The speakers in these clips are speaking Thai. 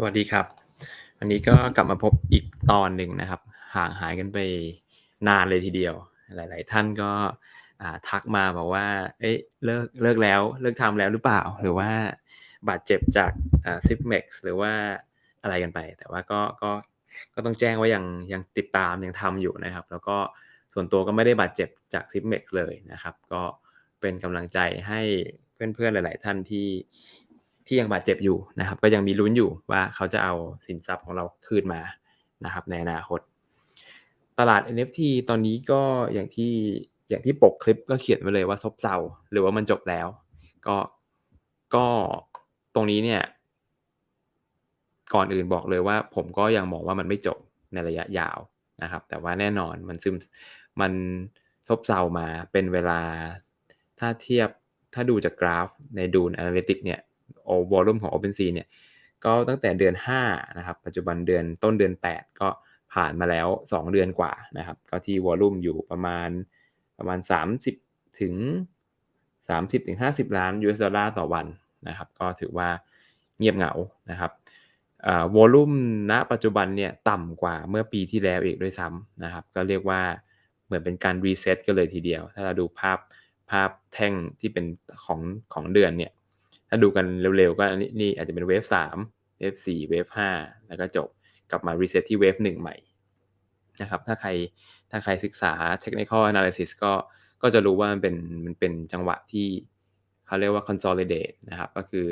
สวัสดีครับ วันนี้ก็กลับมาพบอีกตอนหนึ่งนะครับ ห่างหายกันไปนานเลยทีเดียว หลาย ๆ ท่านก็ทักมาบอกว่า เอ๊ะเลิกเลิกแล้วเลิกทำแล้วหรือเปล่า หรือว่าบาดเจ็บจากซิปเม็กซ์หรือว่าอะไรกันไป แต่ว่าก็ก็ก็ต้องแจ้งว่ายังยังติดตามยังทำอยู่นะครับ แล้วก็ส่วนตัวก็ไม่ได้บาดเจ็บจากซิปเม็กซ์เลยนะครับ ก็เป็นกำลังใจให้เพื่อนๆหลาย ๆ ท่านที่ ที่ยังบาดเจ็บอยู่นะครับ ก็ยังมีลุ้นอยู่ว่าเขาจะเอาสินทรัพย์ของเราคืนมานะครับ ในอนาคต ตลาด NFT ตอนนี้ก็อย่างที่อย่างที่ปกคลิปก็เขียนไว้เลยว่าซบเซาหรือว่ามันจบแล้ว ก็ก็ตรงนี้เนี่ยก่อนอื่นบอกเลยว่า ผมก็ยังมองว่ามันไม่จบในระยะยาวนะครับ แต่ว่าแน่นอนมันซึมมันซบเซามาเป็นเวลาถ้าเทียบถ้าดูจากกราฟในดูน Analytics เนี่ย วอลุ่มของ OpenSea เนี่ยก็ตั้งแต่เดือน5นะครับปัจจุบันเดือนต้นเดือน 8 ก็ผ่านมาแล้ว 2 เดือนกว่านะครับ ก็ที่วอลุ่มอยู่ประมาณประมาณ 30 ถึง 30ถึง50 ล้าน US ดอลลาร์ต่อวันนะครับ ก็ถือว่าเงียบเหงานะครับวอลุ่มณปัจจุบันเนี่ยต่ำกว่าเมื่อปีที่แล้วอีกด้วยซ้ำนะครับ ก็เรียกว่าเหมือนเป็นการรีเซ็ตกันเลยทีเดียว ถ้าเราดูภาพภาพแท่งที่เป็นของของเดือนเนี่ย ถ้าดูกันเร็วๆ ก็นี่นี่อาจจะเป็นเวฟสามเวฟสี่เวฟห้าแล้วก็จบกลับมารีเซ็ตที่เวฟหนึ่งใหม่นะครับถ้าใครถ้าใครศึกษา technical analysis ก็ก็จะรู้ว่ามันเป็นมันเป็นจังหวะที่เขาเรียกว่า consolidate นะครับ ก็คือ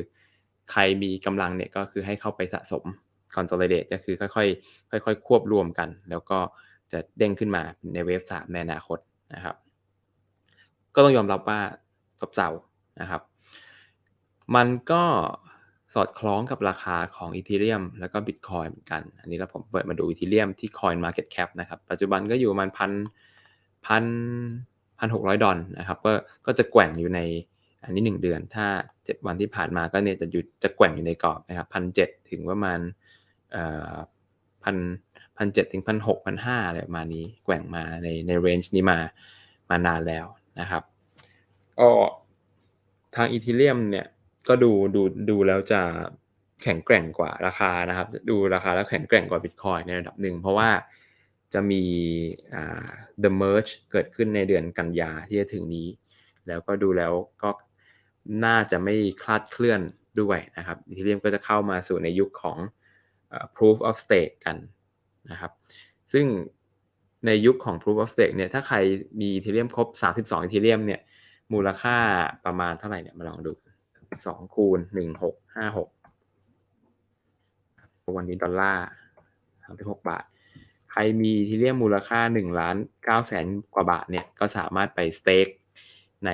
ใครมีกำลังเนี่ยก็คือให้เข้าไปสะสม consolidate ก็คือค่อยๆค่อยๆ ควบรวมกัน แล้วก็จะเด้งขึ้นมาในเวฟสามในอนาคตนะครับ ก็ต้องยอมรับว่าซบเซานะครับ มันก็สอดคล้องกับราคาของอีเทเรียมแล้วก็บิตคอยเหมือนกัน อันนี้เราผมเปิดมาดูอีเทเรียมที่ Coin Market Cap นะครับ ปัจจุบันก็อยู่ประมาณพันพันพันหกร้อยดอลนะครับ ก็ก็จะแกว่งอยู่ในอันนี้หนึ่งเดือน ถ้าเจ็ดวันที่ผ่านมาก็เนี่ยจะอยู่จะแกว่งอยู่ในกรอบนะครับพันเจ็ดถึงประมาณเอ่อพันพันเจ็ดถึงพันหกพันห้าอะไรประมาณนี้แกว่งมาในในเรนจ์นี้มามานานแล้วนะครับก็ทางอีเทเรียมเนี่ย ก็ดูดูดูแล้วจะแข็งแกร่งกว่าราคานะครับ ดูราคาแล้วแข็งแกร่งกว่าบิตคอยในระดับหนึ่งเพราะว่าจะมีอ่า the merge เกิดขึ้นในเดือนกันยาที่จะถึงนี้ แล้วก็ดูแล้วก็น่าจะไม่คลาดเคลื่อนด้วยนะครับอีเทเรียมก็จะเข้ามาสู่ในยุคของ proof of stake กันนะครับ ซึ่งในยุคของ proof of stake เนี่ย ถ้าใครมีอีเทเรียมครบ 32อีเทเรียมเนี่ย มูลค่าประมาณเท่าไหร่เนี่ย มาลองดู สองคูณหนึ่งหกห้าหกวันนี้ดอลลาร์สามสิบหกบาท ใครมีทีเรียมมูลค่าหนึ่งล้านเก้าแสนกว่าบาทเนี่ยก็สามารถไปสเต็กใน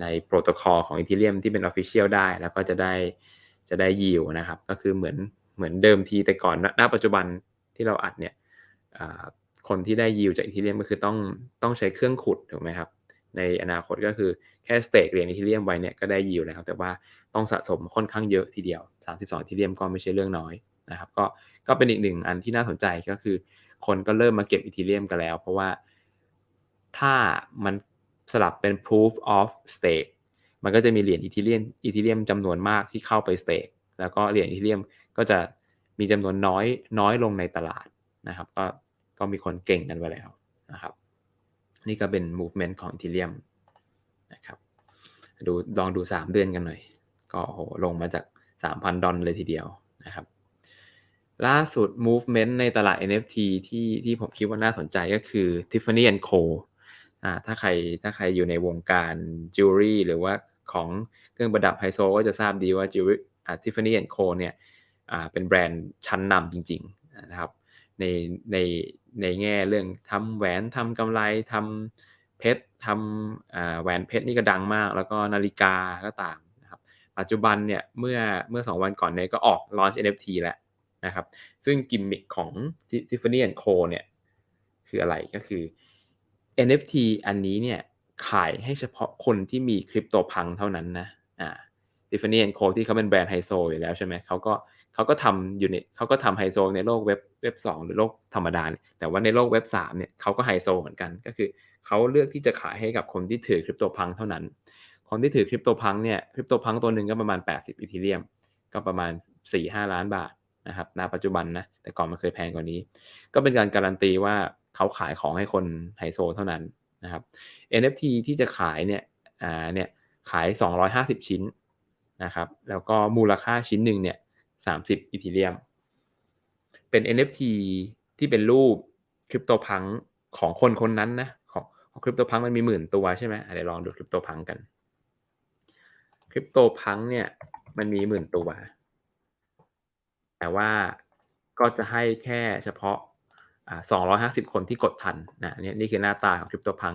ในโปรโตคอลของอีเทเรียมที่เป็นออฟฟิเชียลได้ แล้วก็จะได้จะได้ยิวนะครับ ก็คือเหมือนเหมือนเดิมทีแต่ก่อนณปัจจุบันที่เราอัดเนี่ยคนที่ได้ยิวจากอีเทเรียมก็คือต้องต้องใช้เครื่องขุดถูกไหมครับ ในอนาคตก็คือแค่สเต็กเหรียญอีเทเรียมไว้เนี่ยก็ได้ยิวแล้ว แต่ว่าต้องสะสมค่อนข้างเยอะทีเดียว 32อีเทเรียมก็ไม่ใช่เรื่องน้อยนะครับก็ก็เป็นอีกหนึ่งอันที่น่าสนใจก็คือ คนก็เริ่มมาเก็บอีเทเรียมกันแล้ว เพราะว่าถ้ามันสลับเป็น proof of stake มันก็จะมีเหรียญอีเทเรียมอีเทเรียมจำนวนมากที่เข้าไปสเต็กแล้วก็เหรียญอีเทเรียมก็จะมีจำนวนน้อยน้อยลงในตลาดนะครับ ก็ก็มีคนเก่งกันไปแล้วนะครับ นี่ก็เป็น movement ของอีเทียมนะครับดูลองดู 3 เดือนกันหน่อย ก็โหลงมาจาก 3,000 ดอลเลยทีเดียวนะครับ ล่าสุด movement ในตลาด NFT ที่ที่ผมคิดว่าน่าสนใจก็คือ Tiffany Co อ่าถ้าใครถ้าใครอยู่ในวงการจิวเวลรี่หรือว่าของเครื่องประดับไฮโซก็จะทราบดีว่าจิวเวลรี่อ่า Tiffany Co เนี่ยอ่าเป็นแบรนด์ชั้นนำจริงๆนะครับในใน ในแง่เรื่องทำแหวนทำกำไรทำเพชรทำแหวนเพชรนี่ก็ดังมาก แล้วก็นาฬิกาก็ตามนะครับปัจจุบันเนี่ยเมื่อเมื่อ 2 วันก่อนเนี่ยก็ออกลอนช์ NFT แล้วนะครับ ซึ่งกิมมิคของ Tiffany Co เนี่ยคืออะไรก็คือ NFT อันนี้เนี่ยขายให้เฉพาะคนที่มีคริปโตพังเท่านั้นนะอ่า Tiffany Co ที่เขาเป็นแบรนด์ไฮโซอยู่แล้วใช่ไหมเขาก็ เขาก็ทำอยู่ในเขาก็ทำไฮโซในโลกเว็บเว็บสหรือโลกธรรมดาแต่ว่าในโลกเว็บ3เนี่ยเขาก็ไฮโซเหมือนกันก็คือเขาเลือกที่จะขายให้กับคนที่ถือคริปโตพังเท่านั้น คนที่ถือคริปโตพังเนี่ยคริปโตพังตัวหนึ่งก็ประมาณ 80อีเทเรียม ก็ประมาณ 4-5 ล้านบาทนะครับณปัจจุบันนะแต่ก่อนมันเคยแพงกว่านี้ ก็เป็นการการันตีว่าเขาขายของให้คนไฮโซเท่านั้นนะครับ NFT ที่จะขายเนี่ยอ่าเนี่ยขาย 250 ชิ้นนะครับแล้วก็มูลค่าชิ้นหนึ่งเนี่ย 30อีเทเรียม เป็น NFT ที่เป็นรูปคริปโตพังของคนคนนั้นนะ ของของคริปโตพังมันมีหมื่นตัวใช่ไหมเดี๋ยวลองดูคริปโตพังกันคริปโตพังเนี่ย มันมีหมื่นตัว แต่ว่าก็จะให้แค่เฉพาะสองร้อยห้าสิบคนที่กดทันนะนี่นี่คือหน้าตาของคริปโตพัง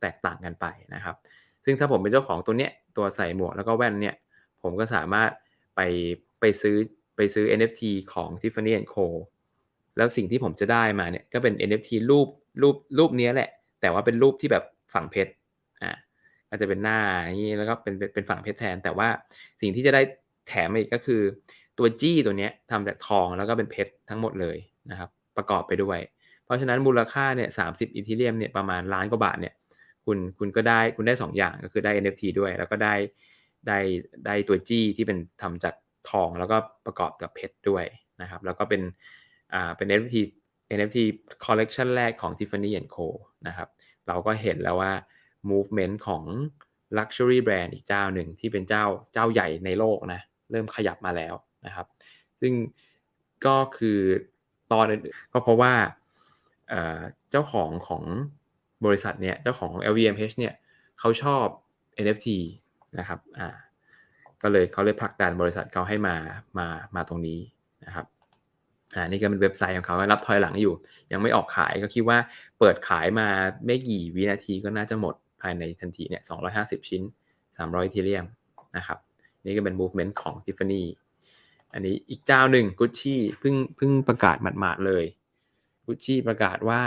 แตกต่างกันไปนะครับ ซึ่งถ้าผมเป็นเจ้าของตัวเนี้ยตัวใส่หมวกแล้วก็แว่นเนี่ย ผมก็สามารถไปไปซื้อ ซื้อ NFT ของ Tiffany Co แล้วสิ่งที่ผมจะได้มาเนี่ยก็เป็น NFT รูปรูปรูปนี้แหละ แต่ว่าเป็นรูปที่แบบฝั่งเพชรอ่าก็จะเป็นหน้าอย่างนี้แล้วก็เป็นเป็นฝั่งเพชรแทน แต่ว่าสิ่งที่จะได้แถมอีกก็คือตัวจี้ตัวเนี้ยทำจากทองแล้วก็เป็นเพชรทั้งหมดเลยนะครับ ประกอบไปด้วย เพราะฉะนั้นมูลค่าเนี่ยสามสิบอีทีเรียมเนี่ยประมาณล้านกว่าบาทเนี่ยคุณคุณก็ได้คุณได้ 2 อย่างก็คือได้ NFT ด้วย แล้วก็ได้ได้ได้ตัวจี้ที่เป็นทำจาก ทองแล้วก็ประกอบกับเพชรด้วยนะครับ แล้วก็เป็นอ่าเป็น NFT NFT collection แรกของ Tiffany Co นะครับ เราก็เห็นแล้วว่า movement ของ luxury brand อีกเจ้าหนึ่งที่เป็นเจ้าเจ้าใหญ่ในโลกนะ เริ่มขยับมาแล้วนะครับ ซึ่งก็คือตอนก็เพราะว่าเจ้าของของบริษัทเนี่ย เจ้าของ LVMH เนี่ยเขาชอบ NFT นะครับ อ่า ก็เลยเขาเลยผลักดันบริษัทเขาให้มามามาตรงนี้นะครับอ่านี่ก็เป็นเว็บไซต์ของเขารับถอยหลังอยู่ ยังไม่ออกขายก็คิดว่าเปิดขายมาไม่กี่วินาทีก็น่าจะหมดภายในทันทีเนี่ย250 ชิ้น 300ทีเรียมนะครับ นี่ก็เป็น movement ของ Tiffany อันนี้อีกเจ้าหนึ่งกุชชี่เพิ่งเพิ่งประกาศหมาดๆเลยกุชชี่ประกาศว่า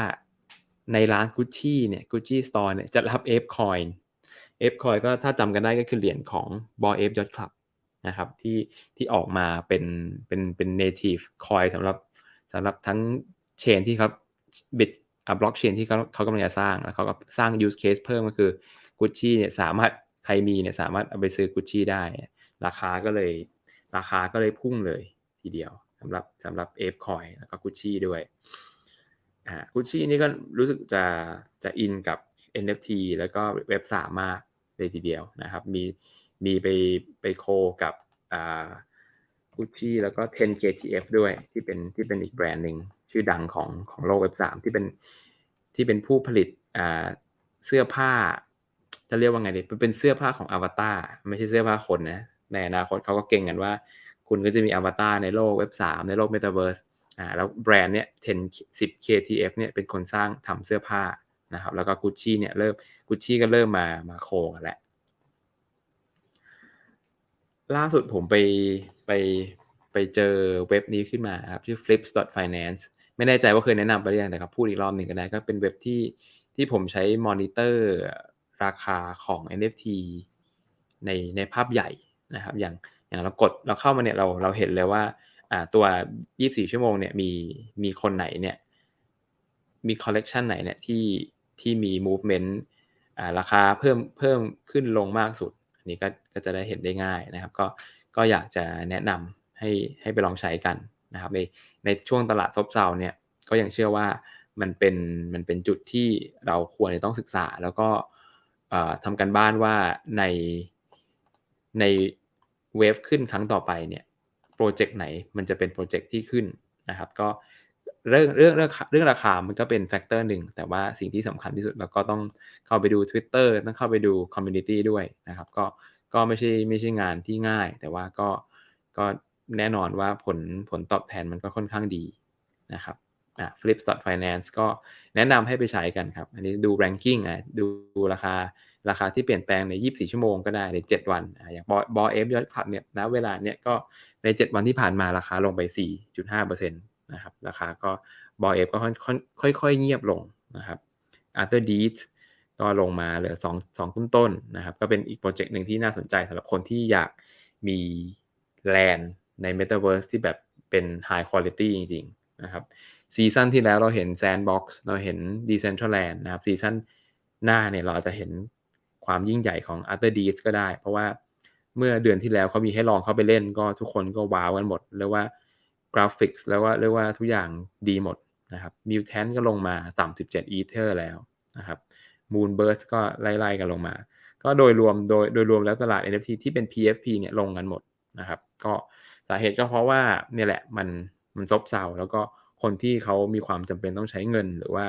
ในร้านกุชชี่เนี่ยกุชชี่สโตร์เนี่ยจะรับเอฟคอยน์ เอฟคอยก็ถ้าจำกันได้ก็คือเหรียญของบอเอฟยอดคลับนะครับที่ที่ออกมาเป็นเป็นเป็น native coin สำหรับสำหรับทั้งเชนที่เขาบิตอ่าบล็อกเชนที่เขาเขากำลังจะสร้างแล้วเขาก็สร้าง use case เพิ่มก็คือกุชชี่เนี่ยสามารถใครมีเนี่ยสามารถเอาไปซื้อกุชชี่ได้ ราคาก็เลยราคาก็เลยพุ่งเลยทีเดียวสำหรับสำหรับเอฟคอยแล้วก็กุชชี่ด้วยอ่ากุชชี่นี่ก็รู้สึกจะจะอินกับ NFT แล้วก็เว็บสามมากเลยทีเดียวนะครับ มีมีไปไปโคกับอ่ากุชชี่แล้วก็ 10KTF ด้วยที่เป็นที่เป็นอีกแบรนด์หนึ่งชื่อดังของของโลกเว็บสามที่เป็นที่เป็นผู้ผลิตอ่าเสื้อผ้า จะเรียกว่าไงดีเป็นเสื้อผ้าของอวตารไม่ใช่เสื้อผ้าคนนะในอนาคตเขาก็เก่งกันว่า คุณก็จะมีอวตารในโลกเว็บสามในโลกเมตาเวิร์สอ่าแล้วแบรนด์เนี้ย10 10 KTF เนี่ยเป็นคนสร้างทำเสื้อผ้า นะครับแล้วก็กุชชี่เนี่ยเริ่มกุชชี่ก็เริ่มมามาโคกันแล้วล่าสุดผมไปไปไปเจอเว็บนี้ขึ้นมาครับชื่อ flips.finance ไม่แน่ใจว่าเคยแนะนำไปหรือยังแต่ครับพูดอีกรอบหนึ่งก็ได้ก็เป็นเว็บที่ที่ผมใช้มอนิเตอร์ราคาของ NFT ในในภาพใหญ่นะครับ อย่างอย่างเรากดเราเข้ามาเนี่ยเราเราเห็นเลยว่าอ่าตัว 24 ชั่วโมงเนี่ยมีมีคนไหนเนี่ยมีคอลเลกชันไหนเนี่ยที่ ที่มี movement ราคาเพิ่มเพิ่มขึ้นลงมากสุด อันนี้ก็ก็จะได้เห็นได้ง่ายนะครับ ก็ก็อยากจะแนะนำให้ให้ไปลองใช้กันนะครับ ในในช่วงตลาดซบเซาเนี่ยก็ยังเชื่อว่ามันเป็นมันเป็นจุดที่เราควรจะต้องศึกษา แล้วก็ทำกันบ้านว่าในในเวฟขึ้นครั้งต่อไปเนี่ยโปรเจกต์ไหนมันจะเป็นโปรเจกต์ที่ขึ้นนะครับ ก็ เรื่องเรื่องเรื่องเรื่องราคา มันก็เป็นแฟกเตอร์หนึ่ง แต่ว่าสิ่งที่สำคัญที่สุดเราก็ต้องเข้าไปดู Twitter ต้องเข้าไปดูคอมมูนิตี้ด้วยนะครับ ก็ก็ไม่ใช่ไม่ใช่งานที่ง่าย แต่ว่าก็ก็แน่นอนว่าผลผลตอบแทนมันก็ค่อนข้างดีนะครับอะ flip finance ก็แนะนำให้ไปใช้กันครับ อันนี้ดู ranking อะดูราคาราคาที่เปลี่ยนแปลงใน 24 ชั่วโมงก็ได้ใน 7 วันอย่างบอเอฟยอดขับเนี่ยนะเวลาเนี่ยก็ใน 7 วันที่ผ่านมาราคาลงไป 4.5% นะครับราคาก็บอเอฟก็ค่อยๆเงียบลงนะครับอาร์เตอร์ดีสก็ลงมาเหลือ2 2ต้นต้นนะครับก็เป็นอีกโปรเจกต์หนึ่งที่น่าสนใจสำหรับคนที่อยากมีแลนใน Metaverse ที่แบบเป็น High Quality จริงๆนะครับซีซั่นที่แล้วเราเห็น Sandbox เราเห็น Decentraland นะครับซีซั่นหน้าเนี่ยเราจะเห็นความยิ่งใหญ่ของ a r t e r d e e s ก็ได้ เพราะว่าเมื่อเดือนที่แล้วเขามีให้ลองเข้าไปเล่นก็ทุกคนก็ว้าวกันหมดเรียกว่า กราฟิกส์แล้วว่าเรียกว่าทุกอย่างดีหมดนะครับมิวแทนก็ลงมาต่ำ17อีเทอร์แล้วนะครับมูนเบิร์สก็ไล่ๆกันลงมา ก็โดยรวมโดยโดยรวมแล้วตลาด NFT ที่เป็น PFP เนี่ยลงกันหมดนะครับ ก็สาเหตุก็เพราะว่าเนี่ยแหละมันมันซบเซาแล้วก็คนที่เขามีความจำเป็นต้องใช้เงิน หรือว่า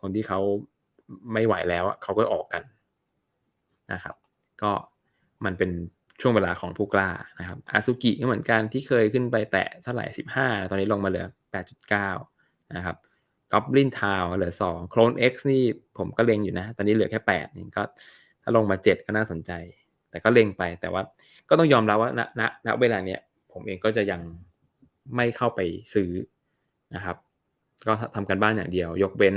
คนที่เขาไม่ไหวแล้วเขาก็ออกกันนะครับ ก็มันเป็น ช่วงเวลาของผู้กล้านะครับอาซุกิก็เหมือนกันที่เคยขึ้นไปแตะเท่าไหร่15ตอนนี้ลงมาเหลือ8.9นะครับกอบลินทาวเหลือ2โคลน X นี่ผมก็เล็งอยู่นะ ตอนนี้เหลือแค่8นี่ก็ถ้าลงมา7ก็น่าสนใจ แต่ก็เล็งไปแต่ว่าก็ต้องยอมรับว่าณณณเวลาเนี้ยผมเองก็จะยังไม่เข้าไปซื้อนะครับ ก็ทำกันบ้านอย่างเดียวยกเว้น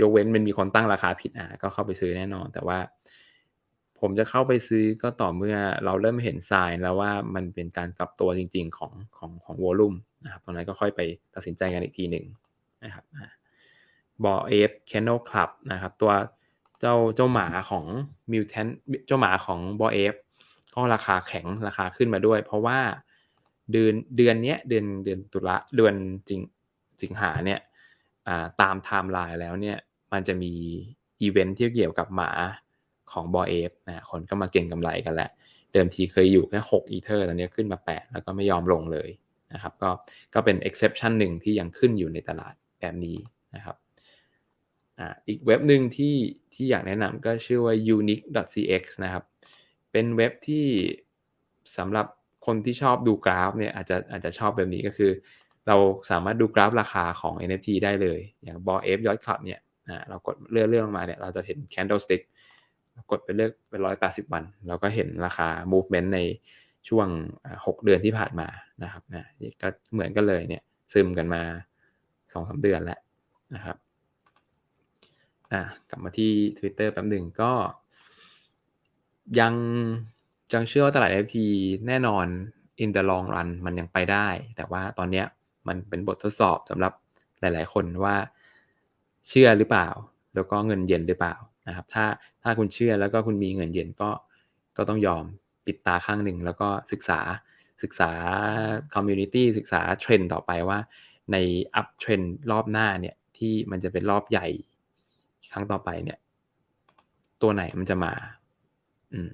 ยกเว้นมันมีคนตั้งราคาผิดอะก็เข้าไปซื้อแน่นอน แต่ว่า ผมจะเข้าไปซื้อก็ต่อเมื่อเราเริ่มเห็นทรายแล้วว่ามันเป็นการกลับตัวจริง ๆ ของของของวอลุ่มนะครับตรงนั้นก็ค่อยไปตัดสินใจกันอีกทีหนึ่งนะครับบอเอฟแคนโนคลับนะครับ ตัวเจ้าเจ้าหมาของมิวแทนเจ้าหมาของบอเอฟก็ราคาแข็งราคาขึ้นมาด้วย เพราะว่าเดือนเดือนนี้เดือนเดือนตุลาเดือนจริงสิงหาเนี่ยตามไทม์ไลน์แล้วเนี่ยมันจะมีอีเวนท์ที่เกี่ยวกับหมา ของบอเอฟนะคนก็มาเก่งกำไรกันแหละ เดิมทีเคยอยู่แค่6อีเทอร์ตอนนี้ขึ้นมา 8 แล้วก็ไม่ยอมลงเลยนะครับ ก็ก็เป็น exception หนึ่งที่ยังขึ้นอยู่ในตลาดแบบนี้นะครับอ่าอีกเว็บหนึ่งที่ที่อยากแนะนำก็ชื่อว่า unique.cx นะครับ เป็นเว็บที่สำหรับคนที่ชอบดูกราฟเนี่ยอาจจะอาจจะชอบแบบนี้ก็คือ เราสามารถดูกราฟราคาของ NFT ได้เลย อย่างบอเอฟยอดคลับเนี่ยนะเรากดเลื่อนเลื่อนมาเนี่ยเราจะเห็น candlestick กดไปเลือกเป็นร้อยแปดสิบวัน เราก็เห็นราคา movement ในช่วงหกเดือนที่ผ่านมานะครับนะก็เหมือนกันเลยเนี่ยซึมกันมาสองสาเดือนแล้วนะครับอะกลับมาที่ Twitter แป๊บหนึ่งก็ ยังจังเชื่อว่าตลาด NFT แน่นอน in the long run มันยังไปได้ แต่ว่าตอนเนี้ยมันเป็นบททดสอบสำหรับหลาย ๆ คนว่าเชื่อหรือเปล่า แล้วก็เงินเย็นหรือเปล่า นะครับถ้าถ้าคุณเชื่อแล้วก็คุณมีเงินเย็นก็ก็ต้องยอมปิดตาข้างหนึ่งแล้วก็ศึกษาศึกษาคอมมูนิตี้ศึกษาเทรนด์ต่อไปว่าในอัพเทรนด์รอบหน้าเนี่ยที่มันจะเป็นรอบใหญ่ครั้งต่อไปเนี่ย ตัวไหนมันจะมา อืม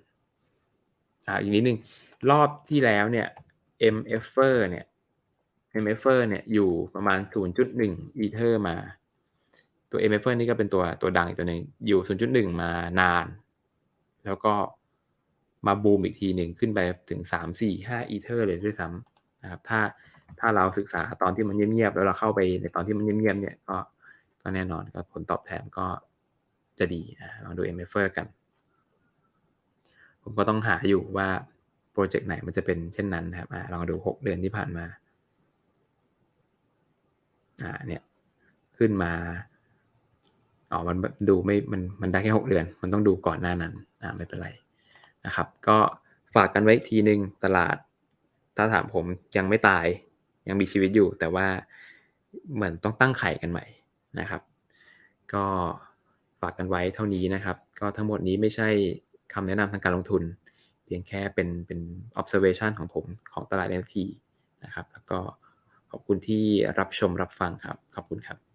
อ่าอีกนิดนึง รอบที่แล้วเนี่ย MF เนี่ย MF เนี่ยอยู่ประมาณ 0.1อีเทอร์มา ตัว m f นี่ก็เป็นตัวตัวดังอีกตัวหนึ่งอยู่ 0.1 มานาน แล้วก็มาบูมอีกทีหนึ่งขึ้นไปถึง 3 4 5อีเทอร์เลยด้วยซ้ำนะครับ ถ้าถ้าเราศึกษาตอนที่มันเงียบๆแล้วเราเข้าไปในตอนที่มันเงียบๆเนี่ยก็ก็แน่นอนก็ผลตอบแทนก็จะดีลองดู m f กัน ผมก็ต้องหาอยู่ว่าโปรเจกต์ไหนมันจะเป็นเช่นนั้นนะครับลองดู 6 เดือนที่ผ่านมาอ่าเนี่ยขึ้นมา อ๋อมันดูไม่มันมันได้แค่หกเดือน มันต้องดูก่อนหน้านั้นอ่าไม่เป็นไรนะครับ ก็ฝากกันไว้ทีหนึ่งตลาด ถ้าถามผมยังไม่ตาย ยังมีชีวิตอยู่ แต่ว่าเหมือนต้องตั้งไข่กันใหม่นะครับ ก็ฝากกันไว้เท่านี้นะครับ ก็ทั้งหมดนี้ไม่ใช่คำแนะนำทางการลงทุน เพียงแค่เป็นเป็น observation ของผมของตลาด NFT นะครับ แล้วก็ขอบคุณที่รับชมรับฟังครับ ขอบคุณครับ